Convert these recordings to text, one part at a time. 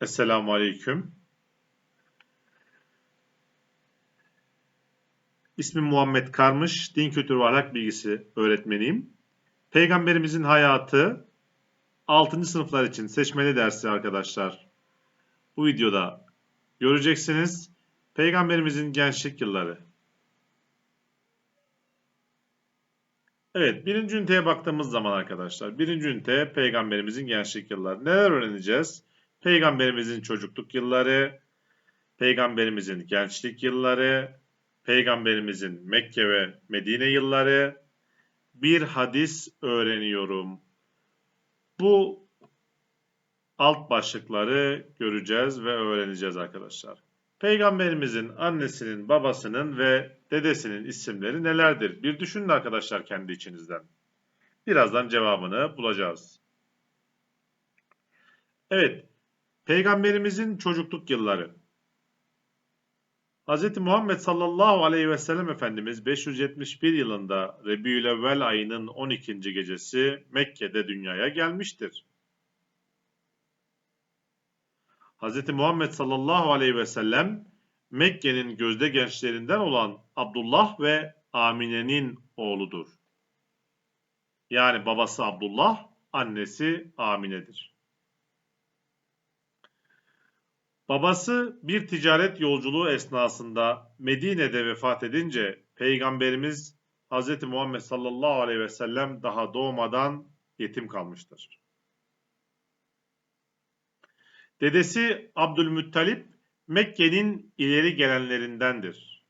Esselamu Aleyküm. İsmim Muhammed Karmış, Din Kültürü ve Ahlak Bilgisi öğretmeniyim. Peygamberimizin hayatı 6. sınıflar için seçmeli dersi arkadaşlar. Bu videoda göreceksiniz. Peygamberimizin gençlik yılları. Evet, birinci üniteye baktığımız zaman arkadaşlar, birinci ünite Peygamberimizin gençlik yılları. Neler öğreneceğiz? Peygamberimizin çocukluk yılları, Peygamberimizin gençlik yılları, Peygamberimizin Mekke ve Medine yılları, bir hadis öğreniyorum. Bu alt başlıkları göreceğiz ve öğreneceğiz arkadaşlar. Peygamberimizin annesinin, babasının ve dedesinin isimleri nelerdir? Bir düşünün arkadaşlar kendi içinizden. Birazdan cevabını bulacağız. Evet, Peygamberimizin çocukluk yılları. Hz. Muhammed sallallahu aleyhi ve sellem Efendimiz 571 yılında Rebiülevvel ayının 12. gecesi Mekke'de dünyaya gelmiştir. Hz. Muhammed sallallahu aleyhi ve sellem Mekke'nin gözde gençlerinden olan Abdullah ve Amine'nin oğludur. Yani babası Abdullah, annesi Amine'dir. Babası bir ticaret yolculuğu esnasında Medine'de vefat edince Peygamberimiz Hz. Muhammed sallallahu aleyhi ve sellem daha doğmadan yetim kalmıştır. Dedesi Abdülmuttalip Mekke'nin ileri gelenlerindendir.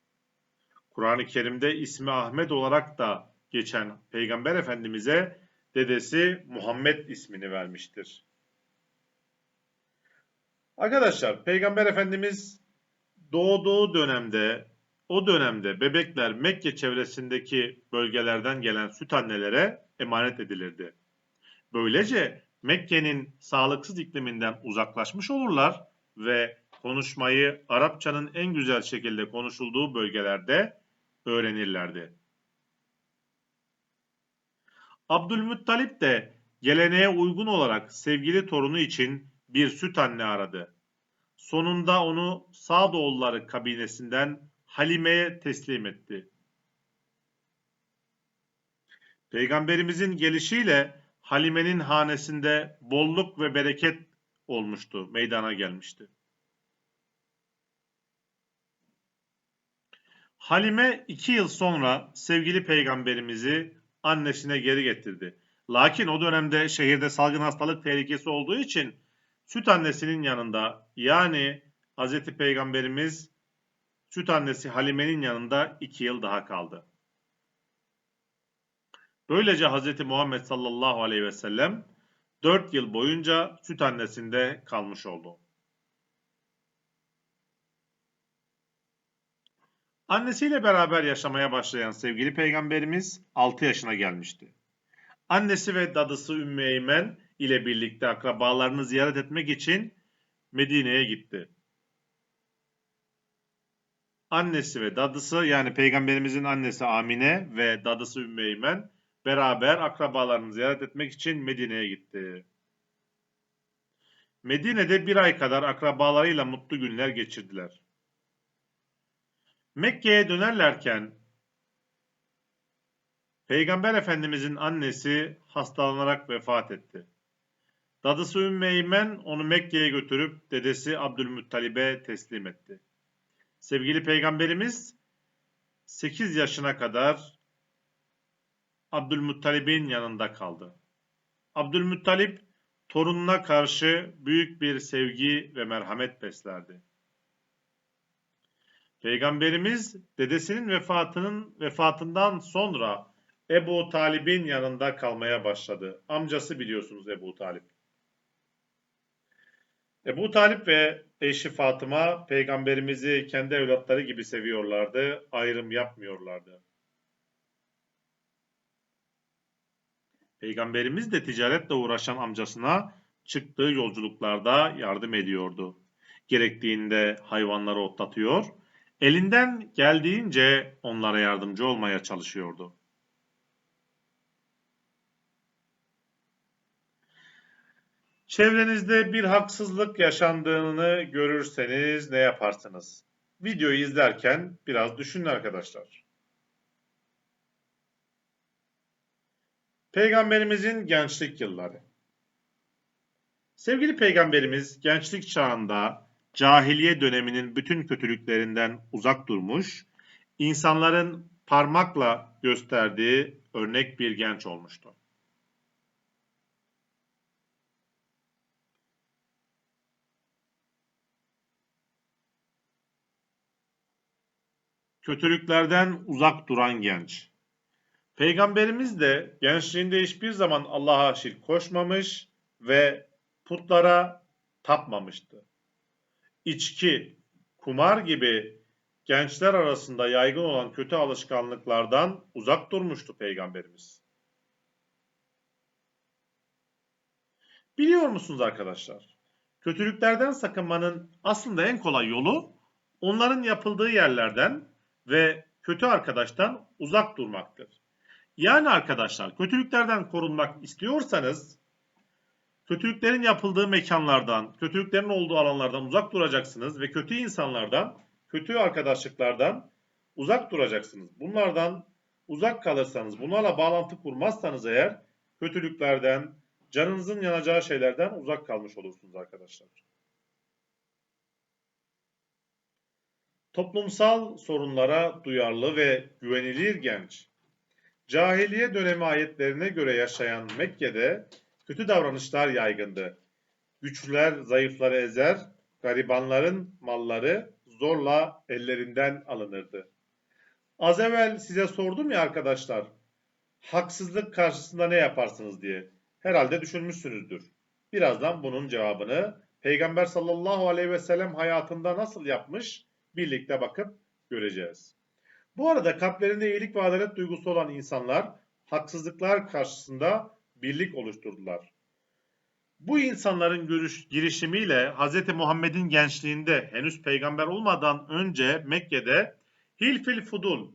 Kur'an-ı Kerim'de ismi Ahmet olarak da geçen Peygamber Efendimiz'e dedesi Muhammed ismini vermiştir. Arkadaşlar Peygamber Efendimiz doğduğu dönemde o dönemde bebekler Mekke çevresindeki bölgelerden gelen süt annelere emanet edilirdi. Böylece Mekke'nin sağlıksız ikliminden uzaklaşmış olurlar ve konuşmayı Arapçanın en güzel şekilde konuşulduğu bölgelerde öğrenirlerdi. Abdülmuttalip de geleneğe uygun olarak sevgili torunu için bir süt anne aradı. Sonunda onu Sağdoğulları kabilesinden Halime'ye teslim etti. Peygamberimizin gelişiyle Halime'nin hanesinde bolluk ve bereket olmuştu, meydana gelmişti. Halime iki yıl sonra sevgili peygamberimizi annesine geri getirdi. Lakin o dönemde şehirde salgın hastalık tehlikesi olduğu için süt annesinin yanında yani Hz. Peygamberimiz süt annesi Halime'nin yanında iki yıl daha kaldı. Böylece Hz. Muhammed sallallahu aleyhi ve sellem 4 yıl boyunca süt annesinde kalmış oldu. Annesiyle beraber yaşamaya başlayan sevgili peygamberimiz 6 yaşına gelmişti. Annesi ve dadısı Ümmü Eymen ile birlikte akrabalarını ziyaret etmek için Medine'ye gitti. Annesi ve dadısı yani peygamberimizin annesi Amine ve dadısı Ümmü Eymen beraber akrabalarını ziyaret etmek için Medine'ye gitti. Medine'de bir ay kadar akrabalarıyla mutlu günler geçirdiler. Mekke'ye dönerlerken Peygamber Efendimizin annesi hastalanarak vefat etti. Dadısı Ümmü Eymen onu Mekke'ye götürüp dedesi Abdülmuttalib'e teslim etti. Sevgili Peygamberimiz 8 yaşına kadar Abdülmuttalib'in yanında kaldı. Abdülmuttalip torununa karşı büyük bir sevgi ve merhamet beslerdi. Peygamberimiz dedesinin vefatının vefatından sonra Ebu Talib'in yanında kalmaya başladı. Amcası biliyorsunuz Ebu Talip. Ebu Talip ve eşi Fatıma peygamberimizi kendi evlatları gibi seviyorlardı, ayrım yapmıyorlardı. Peygamberimiz de ticaretle uğraşan amcasına çıktığı yolculuklarda yardım ediyordu. Gerektiğinde hayvanları otlatıyor, elinden geldiğince onlara yardımcı olmaya çalışıyordu. Çevrenizde bir haksızlık yaşandığını görürseniz ne yaparsınız? Videoyu izlerken biraz düşünün arkadaşlar. Peygamberimizin gençlik yılları. Sevgili peygamberimiz gençlik çağında cahiliye döneminin bütün kötülüklerinden uzak durmuş, insanların parmakla gösterdiği örnek bir genç olmuştu. Kötülüklerden uzak duran genç. Peygamberimiz de gençliğinde hiçbir zaman Allah'a şirk koşmamış ve putlara tapmamıştı. İçki, kumar gibi gençler arasında yaygın olan kötü alışkanlıklardan uzak durmuştu Peygamberimiz. Biliyor musunuz arkadaşlar? Kötülüklerden sakınmanın aslında en kolay yolu onların yapıldığı yerlerden ve kötü arkadaştan uzak durmaktır. Yani arkadaşlar kötülüklerden korunmak istiyorsanız kötülüklerin yapıldığı mekanlardan, kötülüklerin olduğu alanlardan uzak duracaksınız ve kötü insanlardan, kötü arkadaşlıklardan uzak duracaksınız. Bunlardan uzak kalırsanız, bunlarla bağlantı kurmazsanız eğer kötülüklerden, canınızın yanacağı şeylerden uzak kalmış olursunuz arkadaşlar. Toplumsal sorunlara duyarlı ve güvenilir genç. Cahiliye dönemi ayetlerine göre yaşayan Mekke'de kötü davranışlar yaygındı. Güçlüler zayıfları ezer, garibanların malları zorla ellerinden alınırdı. Az evvel size sordum ya arkadaşlar, haksızlık karşısında ne yaparsınız diye. Herhalde düşünmüşsünüzdür. Birazdan bunun cevabını Peygamber sallallahu aleyhi ve sellem hayatında nasıl yapmış birlikte bakıp göreceğiz. Bu arada kalplerinde iyilik ve adalet duygusu olan insanlar haksızlıklar karşısında birlik oluşturdular. Bu insanların görüş, girişimiyle Hz. Muhammed'in gençliğinde henüz peygamber olmadan önce Mekke'de Hilfil Fudul,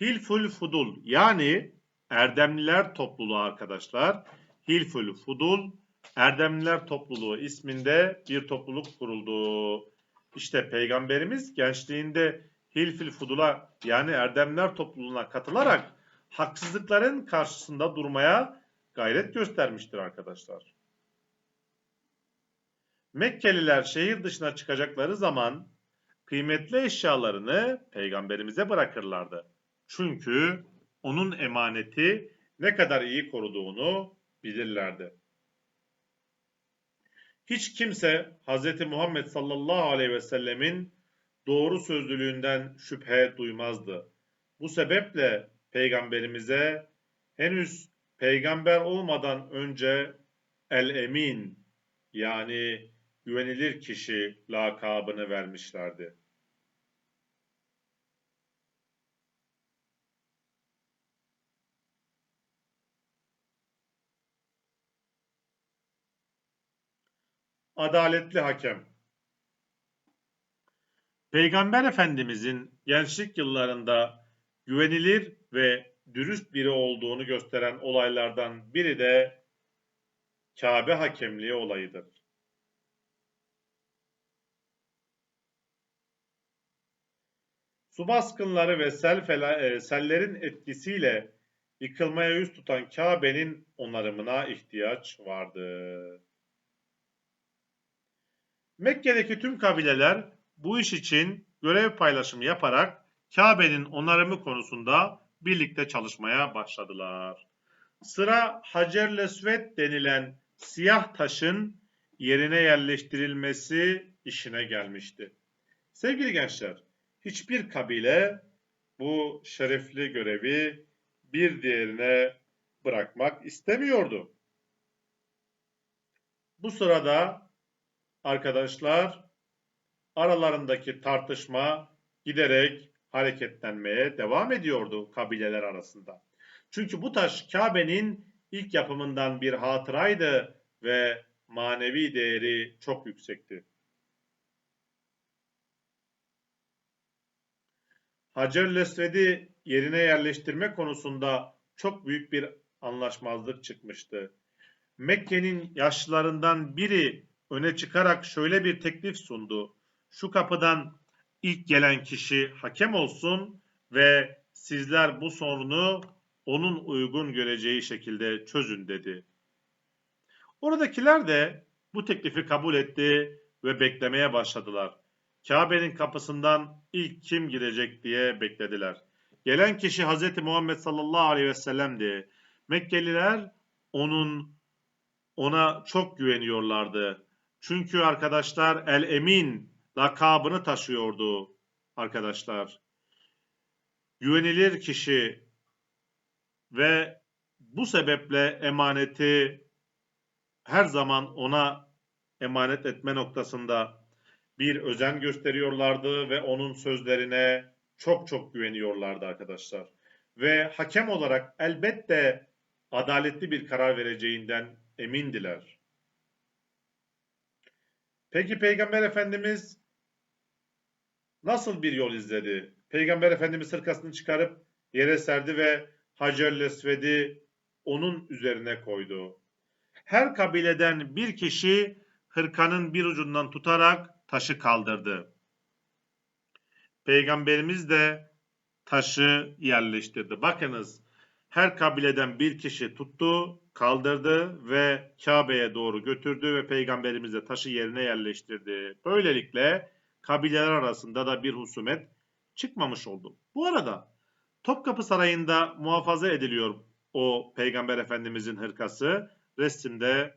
Hilful Fudul yani Erdemliler topluluğu arkadaşlar. Hilful Fudul Erdemliler topluluğu isminde bir topluluk kuruldu. İşte peygamberimiz gençliğinde Hilfil Fudul'a yani Erdemler topluluğuna katılarak haksızlıkların karşısında durmaya gayret göstermiştir arkadaşlar. Mekkeliler şehir dışına çıkacakları zaman kıymetli eşyalarını peygamberimize bırakırlardı. Çünkü onun emaneti ne kadar iyi koruduğunu bilirlerdi. Hiç kimse Hz. Muhammed sallallahu aleyhi ve sellemin doğru sözlülüğünden şüphe duymazdı. Bu sebeple peygamberimize henüz peygamber olmadan önce el-emin yani güvenilir kişi lakabını vermişlerdi. Adaletli hakem Peygamber Efendimizin gençlik yıllarında güvenilir ve dürüst biri olduğunu gösteren olaylardan biri de Kabe hakemliği olayıdır. Su baskınları ve sel fela, e, sellerin etkisiyle yıkılmaya yüz tutan Kabe'nin onarımına ihtiyaç vardı. Mekke'deki tüm kabileler bu iş için görev paylaşımı yaparak Kabe'nin onarımı konusunda birlikte çalışmaya başladılar. Sıra Hacer Lesvet denilen siyah taşın yerine yerleştirilmesi işine gelmişti. Sevgili gençler, hiçbir kabile bu şerefli görevi bir diğerine bırakmak istemiyordu. Bu sırada arkadaşlar aralarındaki tartışma giderek hareketlenmeye devam ediyordu kabileler arasında. Çünkü bu taş Kabe'nin ilk yapımından bir hatıraydı ve manevi değeri çok yüksekti. Hacer Lesved'i yerine yerleştirme konusunda çok büyük bir anlaşmazlık çıkmıştı. Mekke'nin yaşlılarından biri öne çıkarak şöyle bir teklif sundu. Şu kapıdan ilk gelen kişi hakem olsun ve sizler bu sorunu onun uygun göreceği şekilde çözün dedi. Oradakiler de bu teklifi kabul etti ve beklemeye başladılar. Kabe'nin kapısından ilk kim girecek diye beklediler. Gelen kişi Hz. Muhammed sallallahu aleyhi ve sellem'di. Mekkeliler onun ona çok güveniyorlardı. Çünkü arkadaşlar El Emin lakabını taşıyordu arkadaşlar. Güvenilir kişi ve bu sebeple emaneti her zaman ona emanet etme noktasında bir özen gösteriyorlardı ve onun sözlerine çok çok güveniyorlardı arkadaşlar. Ve hakem olarak elbette adaletli bir karar vereceğinden emindiler. Peki Peygamber Efendimiz nasıl bir yol izledi? Peygamber Efendimiz hırkasını çıkarıp yere serdi ve Hacer Lesved'i onun üzerine koydu. Her kabileden bir kişi hırkanın bir ucundan tutarak taşı kaldırdı. Peygamberimiz de taşı yerleştirdi. Bakınız her kabileden bir kişi tuttu, kaldırdı ve Kabe'ye doğru götürdü ve Peygamberimiz de taşı yerine yerleştirdi. Böylelikle kabileler arasında da bir husumet çıkmamış oldu. Bu arada Topkapı Sarayı'nda muhafaza ediliyor o Peygamber Efendimizin hırkası. Resimde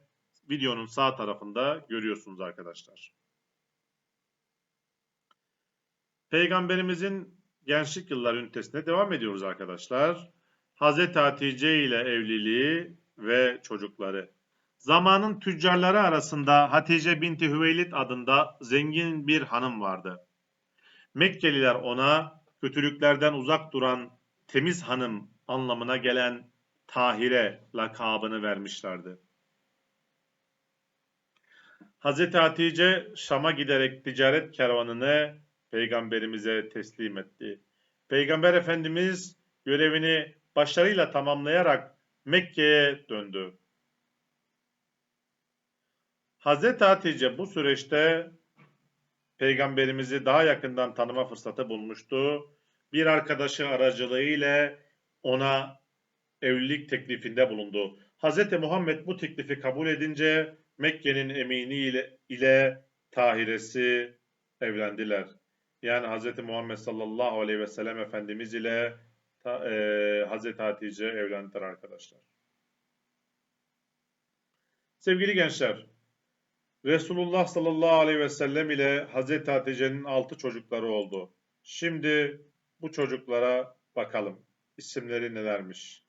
videonun sağ tarafında görüyorsunuz arkadaşlar. Peygamberimizin gençlik yılları ünitesine devam ediyoruz arkadaşlar. Hazreti Hatice ile evliliği ve çocukları. Zamanın tüccarları arasında Hatice binti Hüveylid adında zengin bir hanım vardı. Mekkeliler ona kötülüklerden uzak duran temiz hanım anlamına gelen Tahire lakabını vermişlerdi. Hazreti Hatice Şam'a giderek ticaret kervanını peygamberimize teslim etti. Peygamber Efendimiz görevini başarıyla tamamlayarak Mekke'ye döndü. Hazreti Hatice bu süreçte peygamberimizi daha yakından tanıma fırsatı bulmuştu. Bir arkadaşı aracılığıyla ona evlilik teklifinde bulundu. Hz. Muhammed bu teklifi kabul edince Mekke'nin emini ile, ile Tahiresi evlendiler. Yani Hz. Muhammed sallallahu aleyhi ve sellem Efendimiz ile ta, e, Hz. Hatice evlendiler arkadaşlar. Sevgili gençler, Resulullah sallallahu aleyhi ve sellem ile Hz. Hatice'nin altı çocukları oldu. Şimdi bu çocuklara bakalım. İsimleri nelermiş?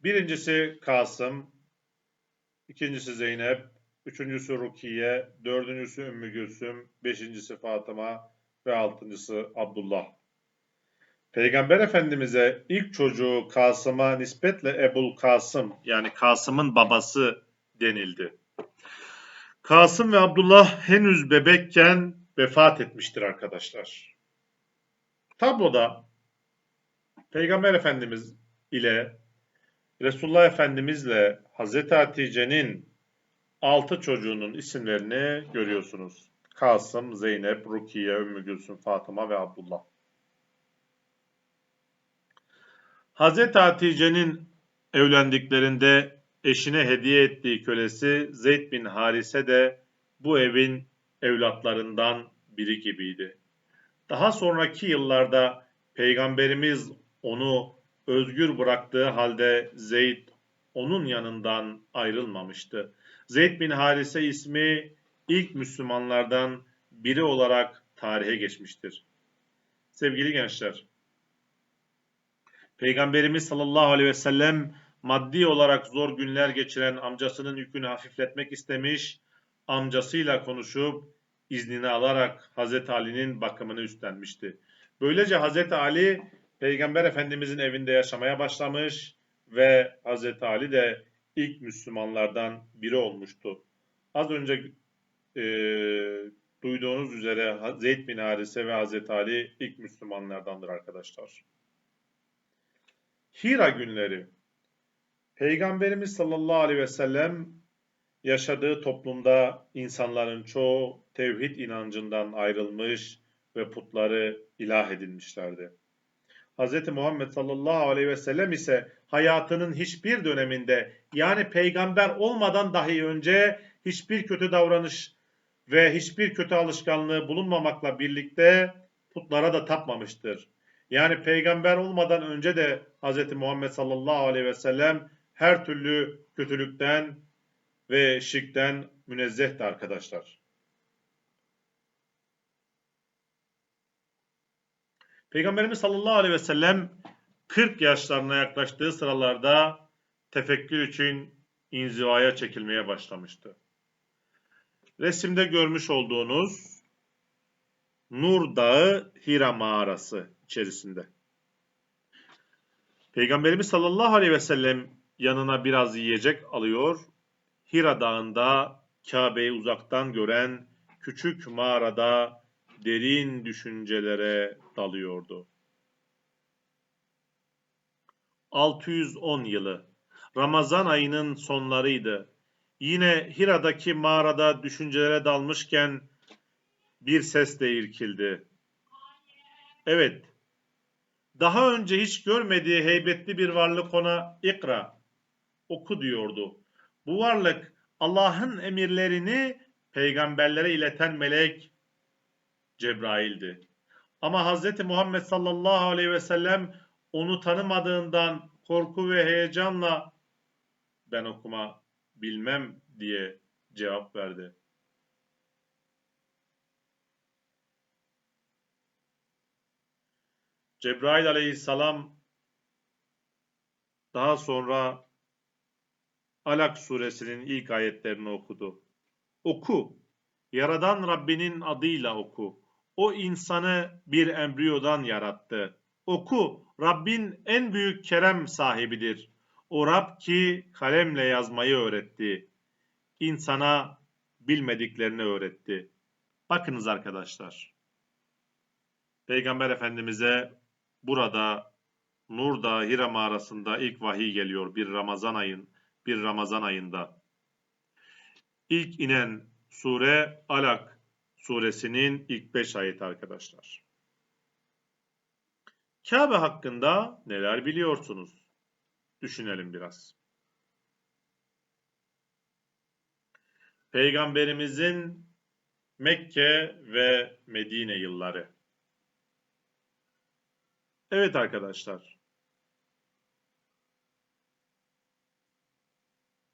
Birincisi Kasım, ikincisi Zeynep, üçüncüsü Rukiye, dördüncüsü Ümmü Gülsüm, beşincisi Fatıma ve altıncısı Abdullah. Peygamber Efendimiz'e ilk çocuğu Kasım'a nispetle Ebul Kasım yani Kasım'ın babası denildi. Kasım ve Abdullah henüz bebekken vefat etmiştir arkadaşlar. Tabloda Peygamber Efendimiz ile Resulullah Efendimizle Hazreti Hatice'nin altı çocuğunun isimlerini görüyorsunuz. Kasım, Zeynep, Rukiye, Ümmü Gülsüm, Fatıma ve Abdullah. Hazreti Hatice'nin evlendiklerinde eşine hediye ettiği kölesi Zeyd bin Harise de bu evin evlatlarından biri gibiydi. Daha sonraki yıllarda Peygamberimiz onu özgür bıraktığı halde Zeyd onun yanından ayrılmamıştı. Zeyd bin Harise ismi ilk Müslümanlardan biri olarak tarihe geçmiştir. Sevgili gençler, Peygamberimiz sallallahu aleyhi ve sellem maddi olarak zor günler geçiren amcasının yükünü hafifletmek istemiş, amcasıyla konuşup iznini alarak Hazreti Ali'nin bakımını üstlenmişti. Böylece Hazreti Ali Peygamber Efendimizin evinde yaşamaya başlamış ve Hazreti Ali de ilk Müslümanlardan biri olmuştu. Az önce e, duyduğunuz üzere Zeyd bin Harise ve Hazreti Ali ilk Müslümanlardandır arkadaşlar. Hira günleri. Peygamberimiz sallallahu aleyhi ve sellem yaşadığı toplumda insanların çoğu tevhid inancından ayrılmış ve putları ilah edinmişlerdi. Hz. Muhammed sallallahu aleyhi ve sellem ise hayatının hiçbir döneminde yani peygamber olmadan dahi önce hiçbir kötü davranış ve hiçbir kötü alışkanlığı bulunmamakla birlikte putlara da tapmamıştır. Yani peygamber olmadan önce de Hz. Muhammed sallallahu aleyhi ve sellem her türlü kötülükten ve şirkten münezzehti arkadaşlar. Peygamberimiz sallallahu aleyhi ve sellem 40 yaşlarına yaklaştığı sıralarda tefekkür için inzivaya çekilmeye başlamıştı. Resimde görmüş olduğunuz Nur Dağı Hira mağarası içerisinde. Peygamberimiz sallallahu aleyhi ve sellem yanına biraz yiyecek alıyor. Hira Dağı'nda Kabe'yi uzaktan gören küçük mağarada derin düşüncelere dalıyordu. 610 yılı Ramazan ayının sonlarıydı. Yine Hira'daki mağarada düşüncelere dalmışken bir ses de irkildi. Evet, daha önce hiç görmediği heybetli bir varlık ona ikra, oku diyordu. Bu varlık Allah'ın emirlerini peygamberlere ileten melek Cebrail'di. Ama Hz. Muhammed sallallahu aleyhi ve sellem onu tanımadığından korku ve heyecanla ben okuma bilmem diye cevap verdi. Cebrail aleyhisselam daha sonra Alak suresinin ilk ayetlerini okudu. Oku, Yaradan Rabbinin adıyla oku. O insanı bir embriyodan yarattı. Oku, Rabbin en büyük kerem sahibidir. O Rab ki kalemle yazmayı öğretti. İnsana bilmediklerini öğretti. Bakınız arkadaşlar. Peygamber Efendimiz'e burada Nur Dağı Hira mağarasında ilk vahiy geliyor bir Ramazan ayın bir Ramazan ayında. İlk inen sure Alak suresinin ilk beş ayeti arkadaşlar. Kabe hakkında neler biliyorsunuz? Düşünelim biraz. Peygamberimizin Mekke ve Medine yılları. Evet arkadaşlar.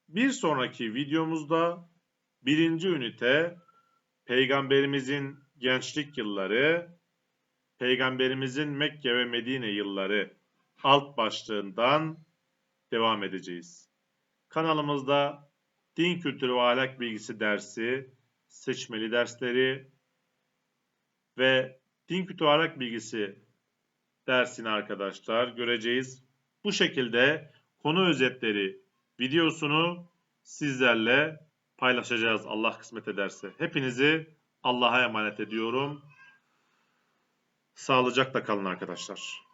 Bir sonraki videomuzda birinci ünite Peygamberimizin gençlik yılları, Peygamberimizin Mekke ve Medine yılları alt başlığından devam edeceğiz. Kanalımızda din kültürü ve ahlak bilgisi dersi, seçmeli dersleri ve din kültürü ve ahlak bilgisi dersini arkadaşlar göreceğiz. Bu şekilde konu özetleri videosunu sizlerle paylaşacağız Allah kısmet ederse. Hepinizi Allah'a emanet ediyorum. Sağlıcakla kalın arkadaşlar.